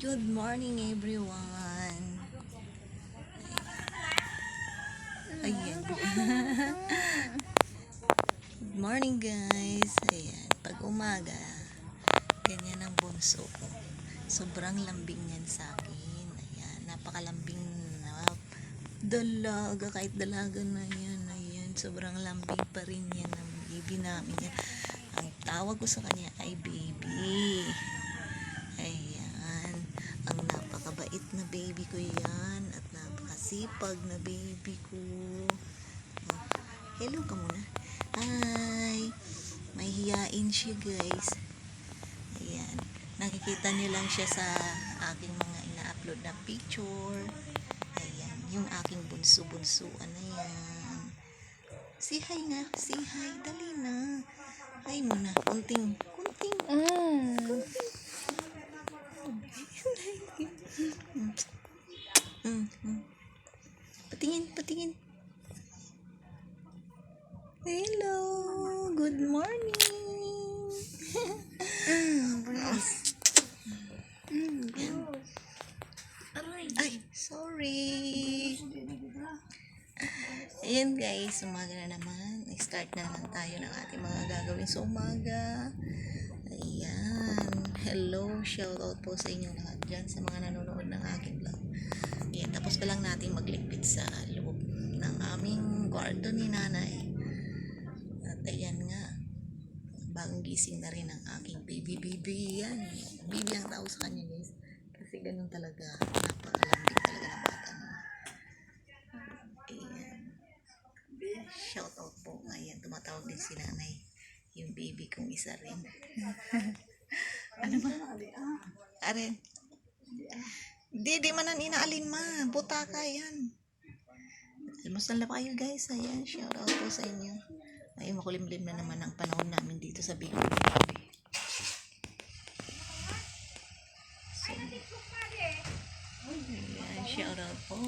Good morning everyone. Ayan. Good morning guys. Ayan. Pag umaga, ganyan ang bunso ko. Sobrang lambing yan sa akin. Ayan. Napakalambing na dalaga. Kahit dalaga na yan. Ayan. Sobrang lambing pa rin yan ng baby namin yan. Ang tawag ko sa kanya ay baby. Ayan. Baby ko yan. At napakasipag na baby ko. Hello ka muna. Hi. May hiyain siya guys. Ayan. Nakikita niyo lang siya sa aking mga ina-upload na picture. Ayan. Yung aking bunso-bunsuan na yan. Say hi nga. Say hi. Dali na. Hi muna. Kunting. Mm, mm. Patingin, patingin. Hello, good morning. Ay, sorry. Ayan guys, umaga na naman. Start na naman tayo ng ating mga gagawin sa umaga. Ayan. Hello, shoutout po sa inyo lahat dyan sa mga nanonood ng aking vlog. Ayan, tapos pa lang natin magligpit sa loob ng aming kwarto ni nanay. At ayan nga, bagong gising na rin ang aking baby baby. Yan, baby ang tao sa kanya guys. Kasi ganun talaga, napakalambing talaga ng bata mo. Ayan. Shoutout po. Ayan, tumatawag din si nanay. Yung baby kong isa rin. ano ba? Aren. Di, di man ang inaalin ma. Butaka yan. Almusal na pa kayo guys. Ayan, shoutout po sa inyo. Ay, makulimlim na naman ang panahon namin dito sa Bicol. So, ayan, shoutout po.